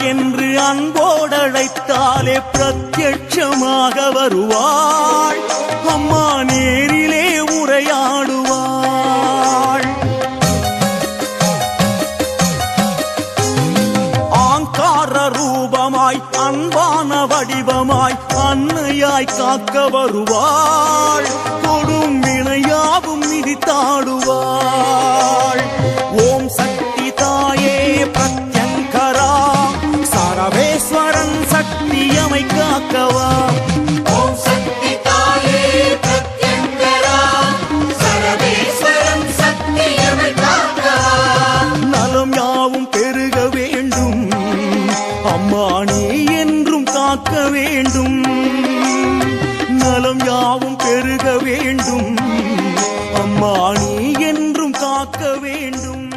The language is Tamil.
என்று அன்போடழைத்தாலே பிரத்யட்சமாக வருவாள். அம்மா நேரிலே உரையாடுவாள். ஆங்கார ரூபமாய் அன்பான வடிவமாய் அன்னையாய் காக்க வருவாள். கொடும் வினையாவும் மிதித்தாடுவாள் தீயமை காக்கவா? நலம் யாவும் பெருக வேண்டும் அம்மா என்றும் காக்க வேண்டும். நலம் யாவும் பெருக வேண்டும் அம்மா என்றும் காக்க வேண்டும்.